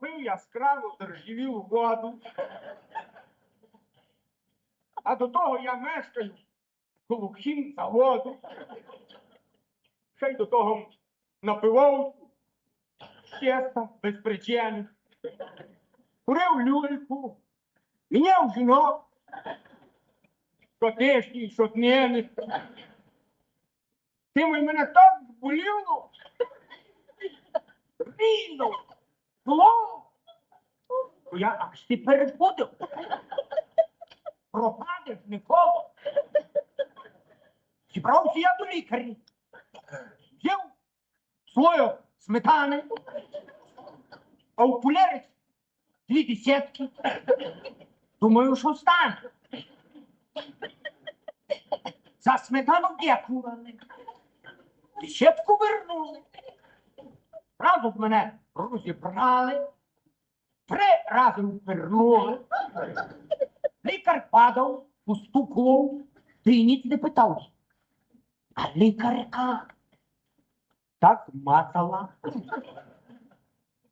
П'ю яскраву доржавілу воду. А до того я мешкаю хім заводу. Ще й до того напивав чесно, без причини. Курив люльку, міняв жінок, що тижні, що днини. Ти мене так зболіло. Рівно, То Я аж ти перебудив. Пропадеш ніколи. Зібрався я до лікаря. Взяв свою сметани, а у дві десятки. Думаю, що стане. За сметану дякували. Десятку вернули. Разом мене розібрали, три рази впернули. Лікар падав, постукував, ти ніч не питав. А лікарка так мацала.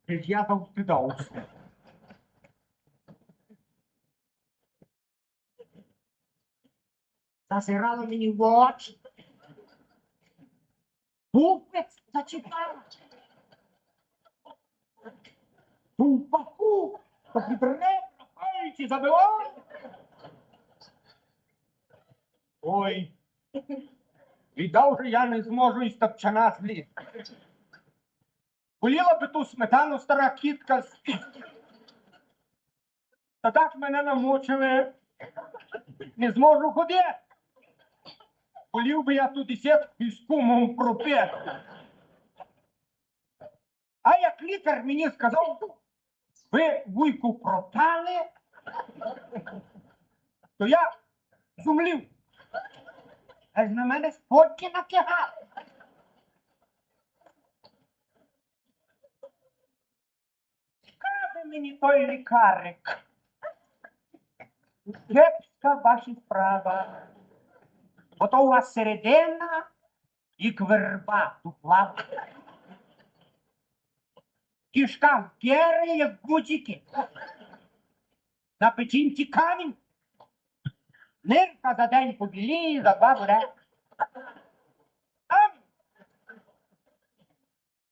Я завстидався. Зазирала мені в очі. Пупець зачитала. Тупаку, то підре, пальці забивай. Ой, віддав же я не зможу із топчана злізти. Поліла би ту сметану стара кітка з Та так мене намучили. Не зможу ходити. Полів би я ту десятку із кумом пропити. А як лікар мені сказав, ви вуйку пропали, то я зумлів. Аж на мене сподки накигали. Каже мені той лікарик. Кепська ваша справа. Бо то у вас середина і кверба тупла. Кішка в кери, як гудзики. На печінці камінь. Нирка за день побіліє, за два буде. Камінь.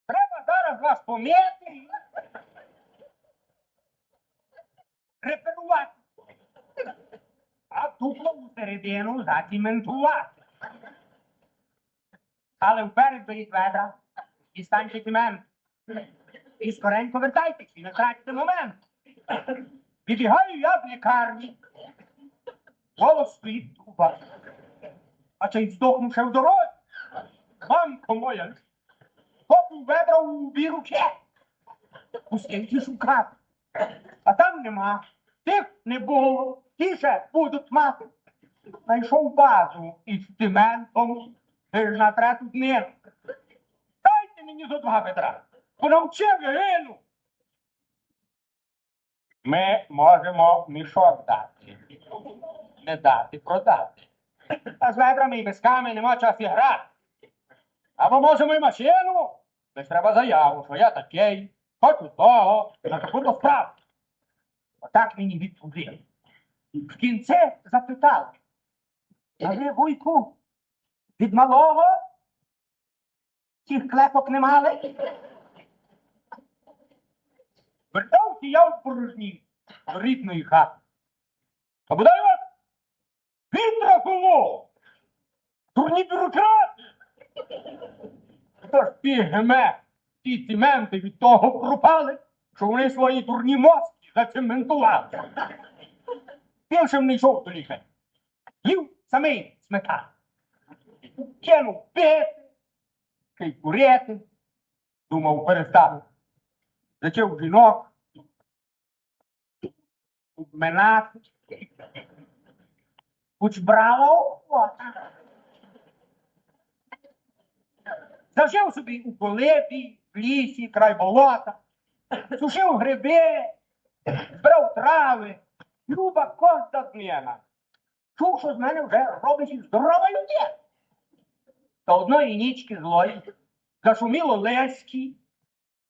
Треба зараз вас помити. Реперувати. А тупло у середину заціментувати. Але вперед беріть ведра і станьте цемент. І скоренько вертайтеся, і не тратьте момент. Вибігаю я в лікарні. Голос стоїть труба. А цей здохну ще в дорозі. Мамко моя. Попу ведра у руки. Пустеньки шукати. А там нема. Тих не було. Ті ще будуть мати. Знайшов базу із цементом. Ти ж на трету днину. Дайте мені зо два ведра. Понавчив я гину. Ми можемо мішок дати. Не дати, продати. А з ведрами і мисками нема часу грати. Або можемо і машину. Лиш треба заяву, що я такий, хочу того, на таку то справу. Отак мені відповіли. В кінці запитали. А вуйку, від малого цих клепок не мали? Вертався я в порожні рідної хати. А бодай вас вітра було! Дурні бюрократи! Тож пігме, ті цементи від того пропали, що вони свої дурні мозки зацементували. Більше не йшов до лікаря. Їв самий сметан. Кинув пити, курити. Думав, перестав. Зачав жінок. Обминати. Хоч брало охота. Завжив собі у колибі, в лісі, край болота, сушив гриби, збирав трави, люба кожна днина. Чув, що з мене вже робить здорова людина. Та одної нічки злої зашуміло леськи,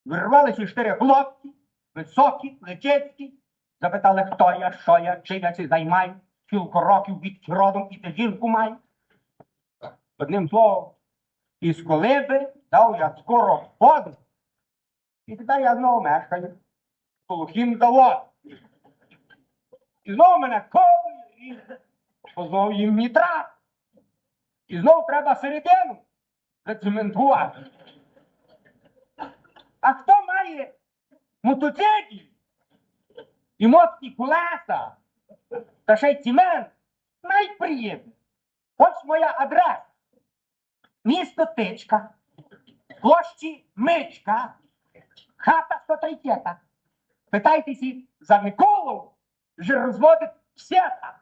вирвалися чотири хлопці, високі, плечисті. Запитали, хто я, що я, чим я це займаю, кілька років від родом і те жінку маю. Одним словом, із колиби дав я скоро воду. І тепер я знову мешкаю. Полухім завод. І знову мене і знову їм нітрат. І знову треба середину зацементувати. А хто має мотоциклі і моцні колеса, та ще й цемент, найприємне. Ось моя адреса. Місто Тичка, площі Мичка, хата 130. Питайтеся за Миколу, вже розводить все так.